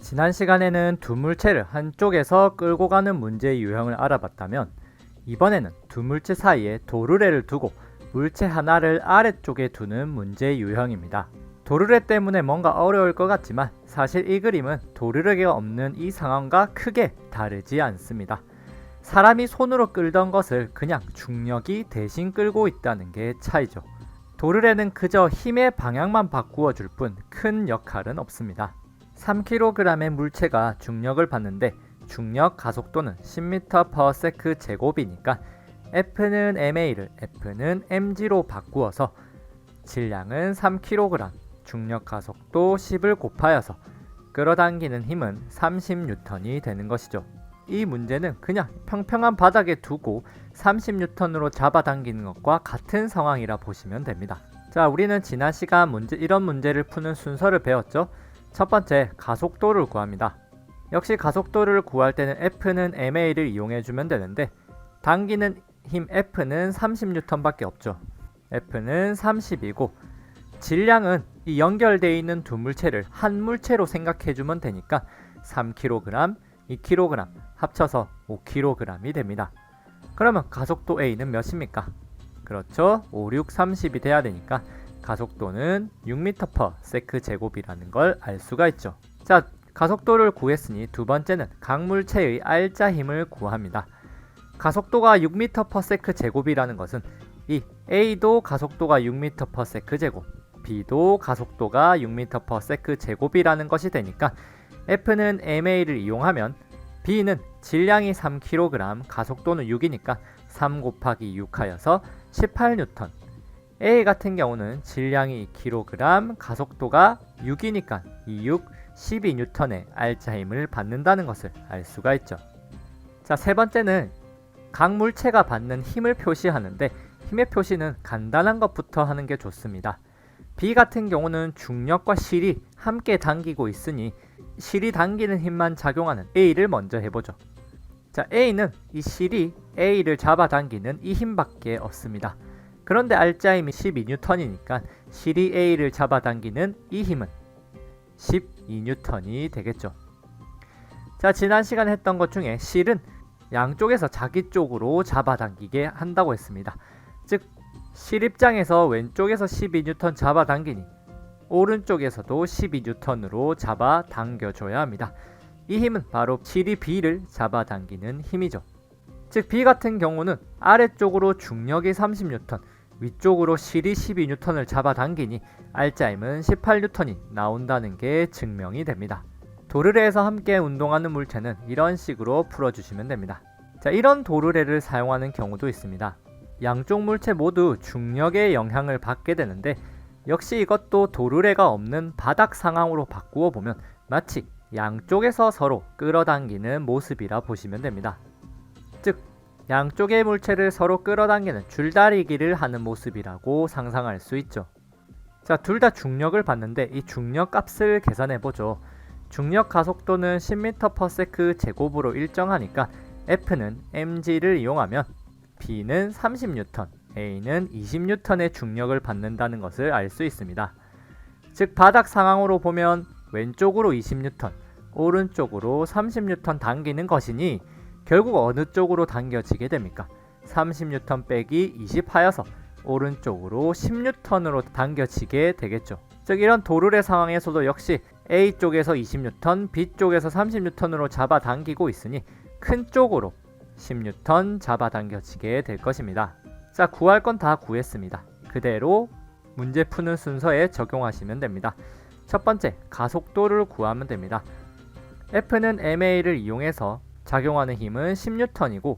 지난 시간에는 두 물체를 한쪽에서 끌고 가는 문제의 유형을 알아봤다면 이번에는 두 물체 사이에 도르래를 두고 물체 하나를 아래쪽에 두는 문제의 유형입니다. 도르래 때문에 뭔가 어려울 것 같지만 사실 이 그림은 도르래가 없는 이 상황과 크게 다르지 않습니다. 사람이 손으로 끌던 것을 그냥 중력이 대신 끌고 있다는 게 차이죠. 도르래는 그저 힘의 방향만 바꾸어 줄 뿐 큰 역할은 없습니다. 3kg의 물체가 중력을 받는데 중력 가속도는 10m/s 제곱이니까 F는 ma를 F는 mg로 바꾸어서 질량은 3kg, 중력 가속도 10을 곱하여서 끌어당기는 힘은 30N이 되는 것이죠. 이 문제는 그냥 평평한 바닥에 두고 30N으로 잡아당기는 것과 같은 상황이라 보시면 됩니다. 자, 우리는 지난 시간 문제, 이런 문제를 푸는 순서를 배웠죠. 첫 번째, 가속도를 구합니다. 역시 가속도를 구할 때는 F는 ma를 이용해 주면 되는데 당기는 힘 F는 30N밖에 없죠. F는 30이고 질량은 이 연결되어 있는 두 물체를 한 물체로 생각해 주면 되니까 3kg, 2kg 합쳐서 5kg이 됩니다. 그러면 가속도 A는 몇입니까? 그렇죠. 5, 6, 30이 돼야 되니까 가속도는 6m/s 제곱이라는 걸 알 수가 있죠. 자, 가속도를 구했으니 두 번째는 각 물체의 알짜 힘을 구합니다. 가속도가 6m/s 제곱이라는 것은 이 A도 가속도가 6m/s 제곱, B도 가속도가 6m/s 제곱이라는 것이 되니까 F는 ma를 이용하면 B는 질량이 3kg, 가속도는 6이니까 3 곱하기 6 하여서 18N. A 같은 경우는 질량이 2kg, 가속도가 6이니까 26, 12N의 알짜 힘을 받는다는 것을 알 수가 있죠. 자, 세 번째는 각 물체가 받는 힘을 표시하는데 힘의 표시는 간단한 것부터 하는 게 좋습니다. B 같은 경우는 중력과 실이 함께 당기고 있으니 실이 당기는 힘만 작용하는 A를 먼저 해보죠. 자, A는 이 실이 A를 잡아당기는 이 힘밖에 없습니다. 그런데 알짜 힘이 12N이니까 실이 A를 잡아당기는 이 힘은 12N이 되겠죠. 자, 지난 시간에 했던 것 중에 실은 양쪽에서 자기 쪽으로 잡아당기게 한다고 했습니다. 즉, 실 입장에서 왼쪽에서 12N 잡아당기니 오른쪽에서도 12N으로 잡아당겨줘야 합니다. 이 힘은 바로 실이 B를 잡아당기는 힘이죠. 즉 B 같은 경우는 아래쪽으로 중력이 30N, 위쪽으로 실이 12N을 잡아당기니 알짜 힘은 18N이 나온다는 게 증명이 됩니다. 도르래에서 함께 운동하는 물체는 이런 식으로 풀어주시면 됩니다. 자, 이런 도르래를 사용하는 경우도 있습니다. 양쪽 물체 모두 중력의 영향을 받게 되는데 역시 이것도 도르래가 없는 바닥 상황으로 바꾸어 보면 마치 양쪽에서 서로 끌어당기는 모습이라 보시면 됩니다. 즉, 양쪽의 물체를 서로 끌어당기는 줄다리기를 하는 모습이라고 상상할 수 있죠. 자, 둘 다 중력을 받는데 이 중력 값을 계산해 보죠. 중력 가속도는 10m/s 제곱으로 일정하니까 F는 mg를 이용하면 B는 30N, A는 20N의 중력을 받는다는 것을 알 수 있습니다. 즉 바닥 상황으로 보면 왼쪽으로 20N, 오른쪽으로 30N 당기는 것이니 결국 어느 쪽으로 당겨지게 됩니까? 30N 빼기 20 하여서 오른쪽으로 10N으로 당겨지게 되겠죠. 즉 이런 도르래 상황에서도 역시 A 쪽에서 20N, B 쪽에서 30N으로 잡아당기고 있으니 큰 쪽으로 10N 잡아당겨지게 될 것입니다. 자, 구할 건 다 구했습니다. 그대로 문제 푸는 순서에 적용하시면 됩니다. 첫 번째, 가속도를 구하면 됩니다. F는 ma를 이용해서 작용하는 힘은 10N이고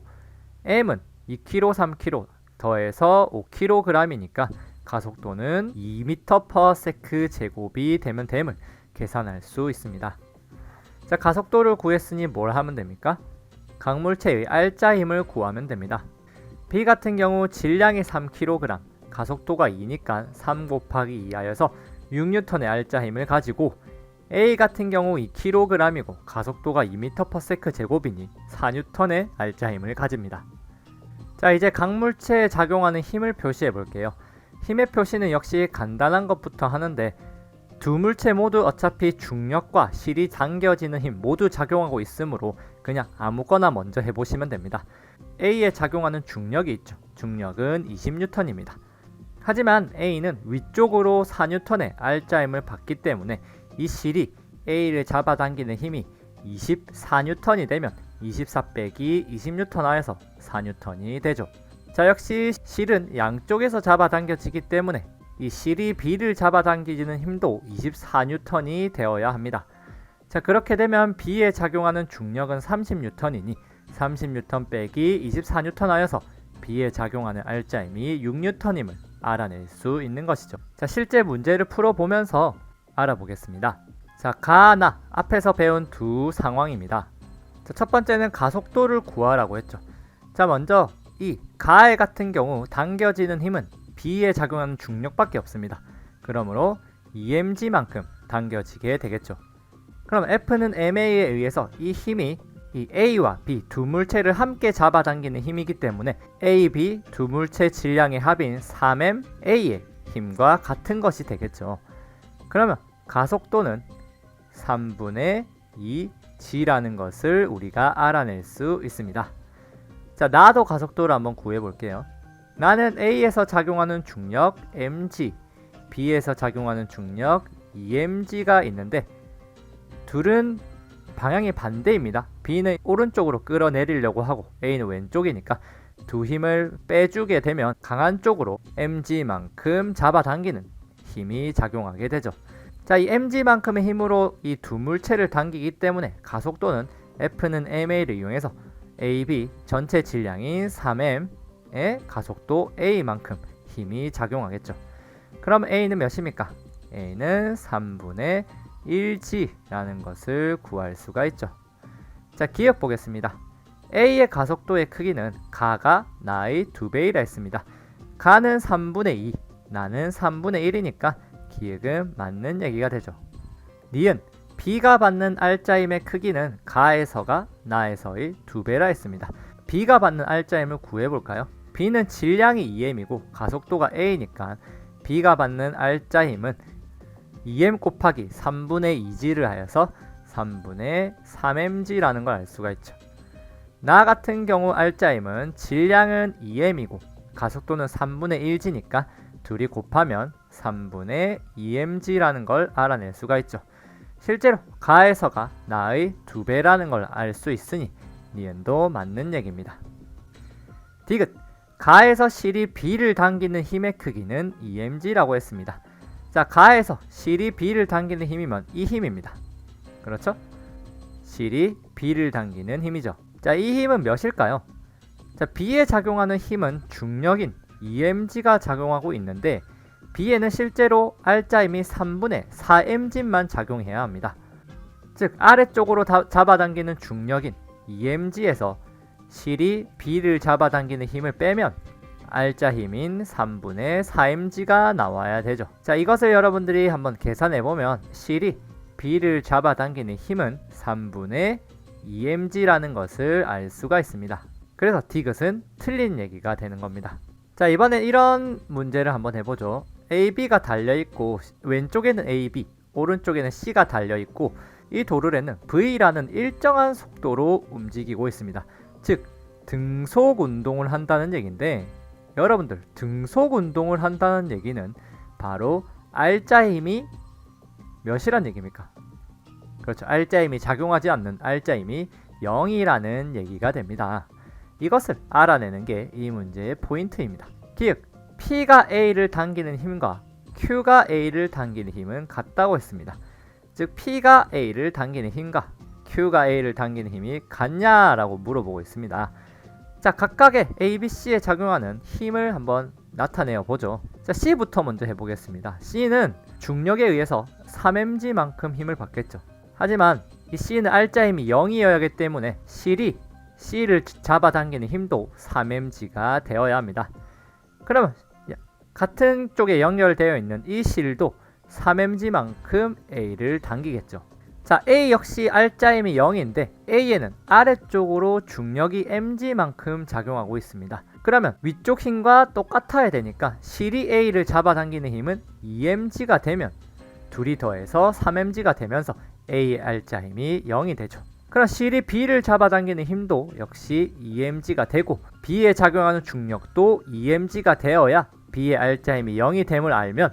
m은 2kg, 3kg 더해서 5kg이니까 가속도는 2m/s 제곱이 되면 됨을 계산할 수 있습니다. 자, 가속도를 구했으니 뭘 하면 됩니까? 강물체의 알짜 힘을 구하면 됩니다. B 같은 경우 질량이 3kg, 가속도가 2니까 3 곱하기 2하여서 6N의 알짜 힘을 가지고 A 같은 경우 2kg이고 가속도가 2m/s 제곱이니 4N의 알짜 힘을 가집니다. 자 이제 강물체에 작용하는 힘을 표시해 볼게요. 힘의 표시는 역시 간단한 것부터 하는데 두 물체 모두 어차피 중력과 실이 당겨지는 힘 모두 작용하고 있으므로 그냥 아무거나 먼저 해보시면 됩니다. A에 작용하는 중력이 있죠. 중력은 20N입니다. 하지만 A는 위쪽으로 4N의 R자임을 받기 때문에 이 실이 A를 잡아당기는 힘이 24N이 되면 24 빼기 20N 하여서 4N이 되죠. 자 역시 실은 양쪽에서 잡아당겨지기 때문에 이 실이 B를 잡아당기는 힘도 24N이 되어야 합니다. 자 그렇게 되면 B에 작용하는 중력은 30N이니 30N 빼기 24N 하여서 B에 작용하는 R자임이 6N임을 알아낼 수 있는 것이죠. 자 실제 문제를 풀어보면서 알아보겠습니다. 자 가나 앞에서 배운 두 상황입니다. 자, 첫 번째는 가속도를 구하라고 했죠. 자 먼저 이 가에 같은 경우 당겨지는 힘은 B에 작용하는 중력밖에 없습니다. 그러므로 EMG만큼 당겨지게 되겠죠. 그럼 F는 MA에 의해서 이 힘이 이 A와 B 두 물체를 함께 잡아당기는 힘이기 때문에 A, B 두 물체 질량의 합인 3M A의 힘과 같은 것이 되겠죠. 그러면 가속도는 3분의 2 G라는 것을 우리가 알아낼 수 있습니다. 자, 나도 가속도를 한번 구해 볼게요. 나는 A에서 작용하는 중력 mg, B에서 작용하는 중력 emg가 있는데 둘은 방향이 반대입니다. B는 오른쪽으로 끌어내리려고 하고 A는 왼쪽이니까 두 힘을 빼주게 되면 강한 쪽으로 mg만큼 잡아당기는 힘이 작용하게 되죠. 자, 이 mg만큼의 힘으로 이 두 물체를 당기기 때문에 가속도는 F는 ma를 이용해서 AB 전체 질량인 3m의 가속도 a만큼 힘이 작용하겠죠. 그럼 a는 몇입니까? a는 3분의 1g라는 것을 구할 수가 있죠. 자, 기억 보겠습니다. a의 가속도의 크기는 가가 나의 두 배이라 했습니다. 가는 3분의 2, 나는 3분의 1이니까 기억은 맞는 얘기가 되죠. 니은 B가 받는 R자임의 크기는 가에서가 나에서의 두 배라 했습니다. B가 받는 R자임을 구해볼까요? B는 질량이 2m이고 가속도가 a니까 B가 받는 R자임은 2m 곱하기 3분의 2g를 하여서 3분의 3mg라는 걸 알 수가 있죠. 나 같은 경우 R자임은 질량은 2m이고 가속도는 3분의 1g니까 둘이 곱하면 3분의 2mg라는 걸 알아낼 수가 있죠. 실제로 가에서가 나의 두 배라는 걸 알 수 있으니 니은도 맞는 얘기입니다. 디귿 가에서 실이 B를 당기는 힘의 크기는 EMG라고 했습니다. 자, 가에서 실이 B를 당기는 힘이면 이 힘입니다. 그렇죠? 실이 B를 당기는 힘이죠. 자, 이 힘은 몇일까요? 자, B에 작용하는 힘은 중력인 EMG가 작용하고 있는데 B에는 실제로 R자임이 3분의 4mg만 작용해야 합니다. 즉 아래쪽으로 다, 잡아당기는 중력인 EMG에서 실이 B를 잡아당기는 힘을 빼면 R자 힘인 3분의 4mg가 나와야 되죠. 자 이것을 여러분들이 한번 계산해 보면 실이 B를 잡아당기는 힘은 3분의 2mg라는 것을 알 수가 있습니다. 그래서 디귿은 틀린 얘기가 되는 겁니다. 자 이번엔 이런 문제를 한번 해보죠. AB가 달려있고 왼쪽에는 AB, 오른쪽에는 C가 달려있고 이 도르래는 V라는 일정한 속도로 움직이고 있습니다. 즉 등속 운동을 한다는 얘기인데 여러분들 등속 운동을 한다는 얘기는 바로 R자 힘이 몇이란 얘기입니까? 그렇죠. R자 힘이 작용하지 않는 R자 힘이 0이라는 얘기가 됩니다. 이것을 알아내는 게 이 문제의 포인트입니다. 기억 P가 A를 당기는 힘과 Q가 A를 당기는 힘은 같다고 했습니다. 즉 P가 A를 당기는 힘과 Q가 A를 당기는 힘이 같냐라고 물어보고 있습니다. 자, 각각의 A, B, C에 작용하는 힘을 한번 나타내어 보죠. 자, C부터 먼저 해보겠습니다. C는 중력에 의해서 3mg만큼 힘을 받겠죠. 하지만 이 C는 R자 힘이 0이어야 하기 때문에 실이 C를 잡아당기는 힘도 3mg가 되어야 합니다. 그러면 같은 쪽에 연결되어 있는 이 실도 3mg만큼 A를 당기겠죠. 자, A 역시 R자임이 0인데 A에는 아래쪽으로 중력이 mg만큼 작용하고 있습니다. 그러면 위쪽 힘과 똑같아야 되니까 실이 A를 잡아당기는 힘은 2mg가 되면 둘이 더해서 3mg가 되면서 A의 알자 힘이 0이 되죠. 그럼 C이 B를 잡아당기는 힘도 역시 2mg가 되고 B에 작용하는 중력도 2mg가 되어야 B의 알자 힘이 0이 됨을 알면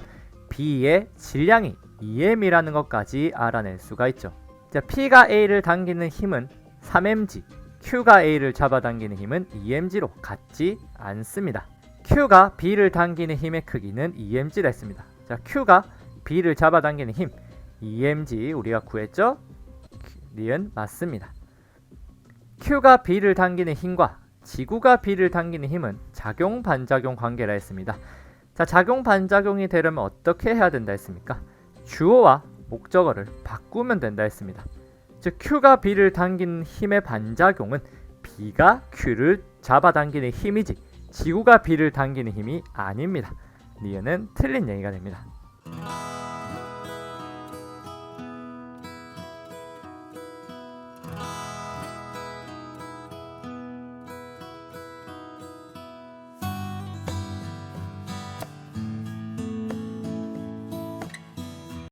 B의 질량이 2m이라는 것까지 알아낼 수가 있죠. 자, P가 A를 당기는 힘은 3mg, Q가 A를 잡아당기는 힘은 2mg로 같지 않습니다. Q가 B를 당기는 힘의 크기는 2mg라 했습니다. 자, Q가 B를 잡아당기는 힘 2mg 우리가 구했죠? 니은 맞습니다. Q가 B를 당기는 힘과 지구가 B를 당기는 힘은 작용 반작용 관계라 했습니다. 자, 작용 반작용이 되려면 어떻게 해야 된다 했습니까? 주어와 목적어를 바꾸면 된다 했습니다. 즉 Q가 B를 당기는 힘의 반작용은 B가 Q를 잡아당기는 힘이지 지구가 B를 당기는 힘이 아닙니다. 니은은 틀린 얘기가 됩니다.